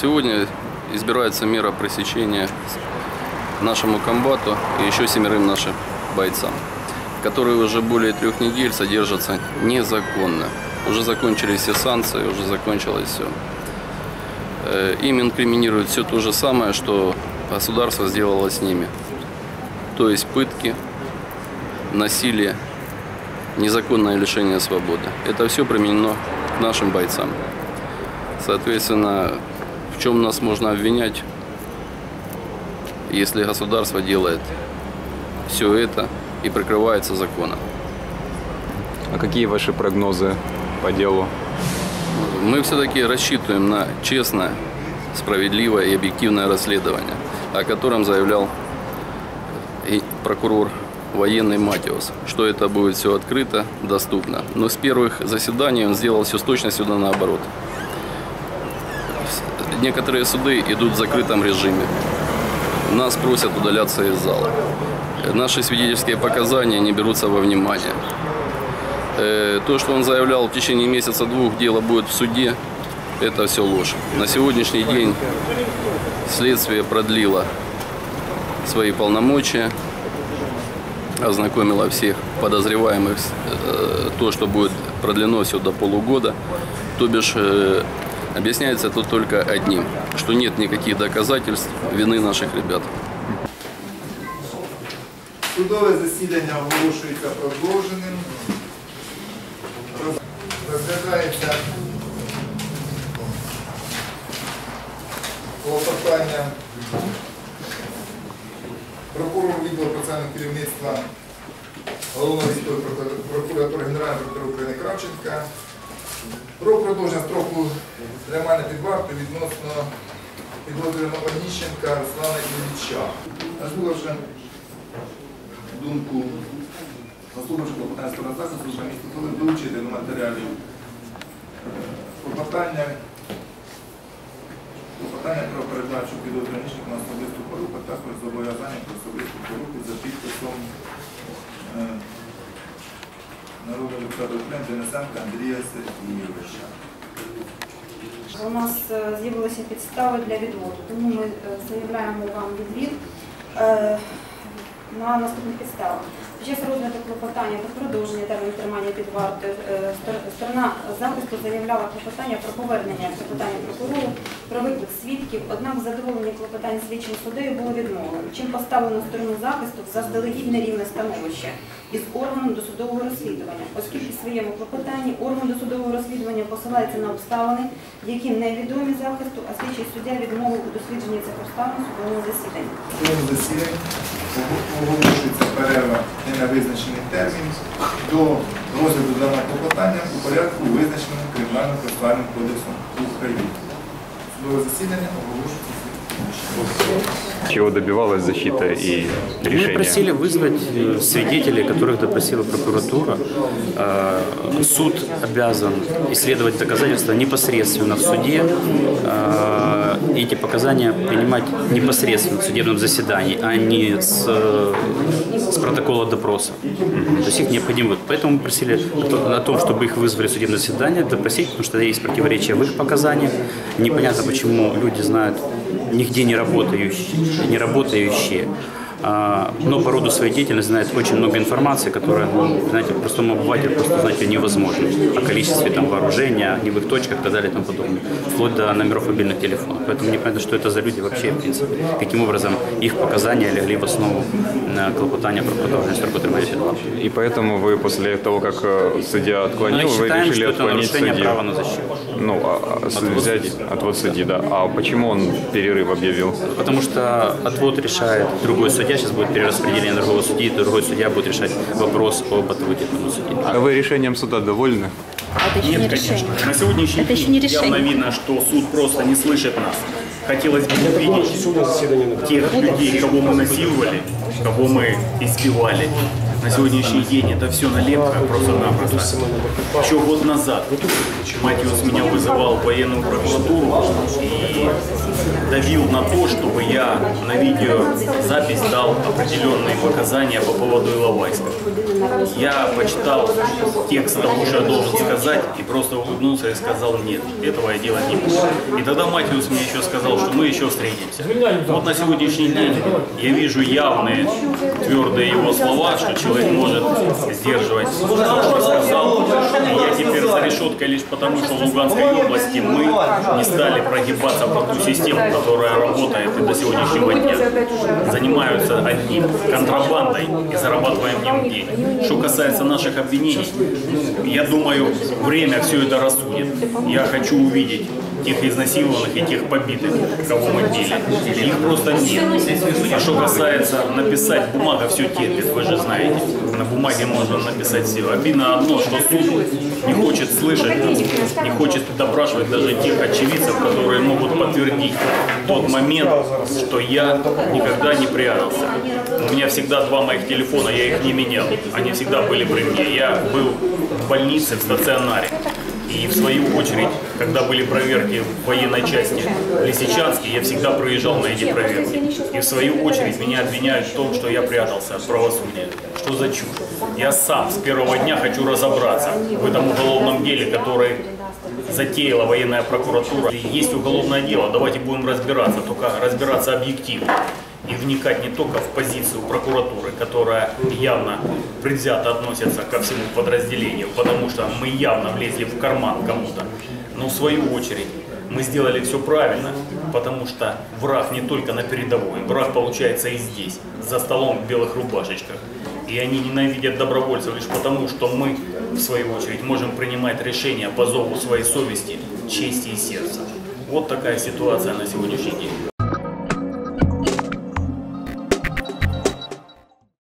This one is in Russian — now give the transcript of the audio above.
Сегодня избирается мера пресечения нашему комбату и еще семерым нашим бойцам, которые уже более трех недель содержатся незаконно. Уже закончились все санкции, уже закончилось все. Э, Им инкриминируют все то же самое, что государство сделало с ними. То есть пытки, насилие, незаконное лишение свободы. Это все применено к нашим бойцам. Соответственно, в чем нас можно обвинять, если государство делает все это и прикрывается законом. А какие ваши прогнозы по делу? Мы все-таки рассчитываем на честное, справедливое и объективное расследование, о котором заявлял и прокурор военный Матиус, что это будет все открыто, доступно. Но с первых заседаний он сделал все с точностью да наоборот. Некоторые суды идут в закрытом режиме. Нас просят удаляться из зала. Наши свидетельские показания не берутся во внимание. Э, То, что он заявлял в течение месяца-двух дело будет в суде, это все ложь. На сегодняшний день следствие продлило свои полномочия, ознакомило всех подозреваемых, э, то, что будет продлено все до полугода. То бишь, э, объясняется это только одним, что нет никаких доказательств вины наших ребят. Судове засідання оголошується продовженим. Роз- Розглядається клопотання прокурор відділу процесуального керівництва Головного військової прокура- прокуратури Генеральної прокуратури України Кравченка Про продовження строку тримання під вартою відносно підозрюваного Оніщенка Руслана Ілліча. Нажбула вже думку. Заслуживши клопотання сторона захисту за місто коли долучити до матеріалів. Клопотання, клопотання про передачу підозрюваних на особисту поруку, також зобов'язання про особисту поруку за підписом е, народного депутата України Денисенка Андрія Сергійовича. У нас е, з'явилися підстави для відводу, тому ми е, заявляємо вам відвід е, на наступних підставах. Під час розгляду клопотання про продовження терміну тримання під вартою сторона захисту заявляла клопотання про повернення клопотання прокурору про свідків, однак задоволення клопотань слідчим суддею було відмовлено, чим поставлено сторону захисту в заздалегідь нерівне становище із органом досудового розслідування, оскільки в своєму клопотанні орган досудового розслідування посилається на обставини, які невідомі захисту, а слідчий суддя відмовив у дослідженні цих обставин у судовому засіданні. Оголошується перерва не на визначений термін до розгляду даного клопотання у порядку, визначеному Кримінальним процесуальним кодексом України. Судове засідання оголошується. Чего добивалась защита и Мы решение? просили вызвать свидетелей, которых допросила прокуратура. Э, Суд обязан исследовать доказательства непосредственно в суде. э, Эти показания принимать непосредственно в судебном заседании, а не с, с протокола допроса. То есть их необходимо. Поэтому мы просили о том, чтобы их вызвали в судебное заседание, допросить, потому что есть противоречия в их показаниях. Непонятно, почему люди знают нигде не работающие, не работающие но по роду своей деятельности знает очень много информации, которая, знаете, простому обывателю просто знать ее невозможно. О количестве там вооружения, огневых точках и так далее и тому подобное. Вплоть до номеров мобильных телефонов. Поэтому непонятно, что это за люди вообще, в принципе. Каким образом их показания легли в основу э, клопотания про продолжение срока тримания. И поэтому вы после того, как э, судья отклонил, вы считаем, решили что это отклонить нарушение судью? права на защиту. Ну, а, а, Отвод взять судьи. отвод судьи, да. А почему он перерыв объявил? Потому что отвод решает другой судья, сейчас будет перераспределение другого судьи, и другой судья будет решать вопрос об отводе этому судьи. А вы решением суда довольны? Это еще не Нет, решение. конечно. На сегодняшний Это еще день не явно решение. видно, что суд просто не слышит нас. Хотелось бы увидеть тех людей, кого мы насиловали, кого мы избивали, На сегодняшний день это все налепка просто-напросто. Еще год назад Матиус меня вызывал в военную прокуратуру и давил на то, чтобы я на видеозапись дал определенные показания по поводу Иловайска. Я почитал текст того, что я должен сказать, и просто улыбнулся и сказал нет, этого я делать не буду. И тогда Матиус мне еще сказал, что мы еще встретимся. Вот на сегодняшний день я вижу явные твердые его слова, что человек может сдерживать то, что. И я теперь за решеткой лишь потому, что в Луганской области мы не стали прогибаться под ту систему, которая работает и до сегодняшнего дня. Занимаются одним контрабандой и зарабатываем деньги. Что касается наших обвинений, ну, я думаю, время все это рассудит. Я хочу увидеть тех изнасилованных и тех побитых, кого мы били. Их просто нет. А что касается написать, бумага все терпит, вы же знаете. На бумаге можно написать все. Обидно одно, что суд не хочет слышать не хочет допрашивать даже тех очевидцев, которые могут подтвердить тот момент, что я никогда не прятался. У меня всегда два моих телефона, я их не менял. Они всегда были при мне. Я был в больнице, в стационаре. И в свою очередь, когда были проверки в военной части в Лисичанске, я всегда проезжал на эти проверки. И в свою очередь меня обвиняют в том, что я прятался от правосудия. Что за чушь? Я сам с первого дня хочу разобраться в этом уголовном деле, который затеяла военная прокуратура. Есть уголовное дело, давайте будем разбираться, только разбираться объективно и вникать не только в позицию прокуратуры, которая явно предвзято относится ко всему подразделению, потому что мы явно влезли в карман кому-то, но в свою очередь мы сделали все правильно, потому что враг не только на передовой, враг получается и здесь, за столом в белых рубашечках. И они ненавидят добровольцев лишь потому, что мы, в свою очередь, можем принимать решения по зову своей совести, чести и сердца. Вот такая ситуация на сегодняшний день.